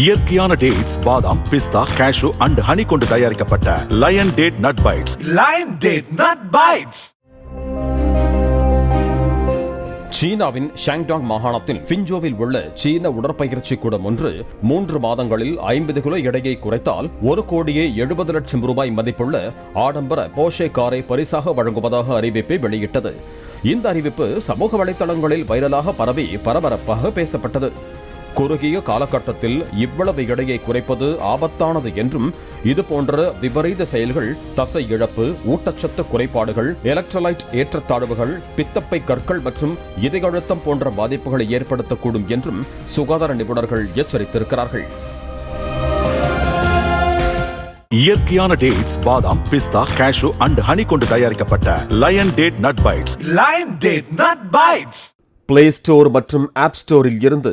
இயற்கையான டேட்ஸ் பாதாம் பிஸ்தா cash and honey கொண்டு தயாரிக்கப்பட்ட Lion Date Nut Bites Lion Date Nut Bites. சீனாவின் ஷாங்டாங் மாகாணத்தில் பிஞ்சோவில் உள்ள சீன உடற்பயிற்சி கூடம் ஒன்று மூன்று மாதங்களில் ஐம்பது கிலோ எடையை குறைத்தால் ஒரு கோடியே எழுபது லட்சம் ரூபாய் மதிப்புள்ள ஆடம்பர போஷே காரை பரிசாக வழங்குவதாக அறிவிப்பை வெளியிட்டது. இந்த அறிவிப்பு சமூக வலைதளங்களில் வைரலாக பரவி பரபரப்பாக பேசப்பட்டது. குறுகிய காலகட்டத்தில் இவ்வளவு எடையை குறைப்பது ஆபத்தானது என்றும் இது போன்ற விபரீத செயல்கள் தசை இழப்பு ஊட்டச்சத்து குறைபாடுகள் எலக்ட்ரோலைட் ஏற்றத்தாழ்வுகள் பித்தப்பை கற்கள் மற்றும் இதய அழுத்தம் போன்ற பாதிப்புகளை ஏற்படுத்தக்கூடும் என்றும் சுகாதார நிபுணர்கள் எச்சரித்திருக்கிறார்கள் இயற்கையான டேட்ஸ் பாதாம் பிஸ்தா கேஷு அண்ட் ஹனி கொண்டு தயாரிக்கப்பட்ட Lion Date Nut Bites Lion Date Nut Bites. Play Store மற்றும் ஆப் ஸ்டோரில் இருந்து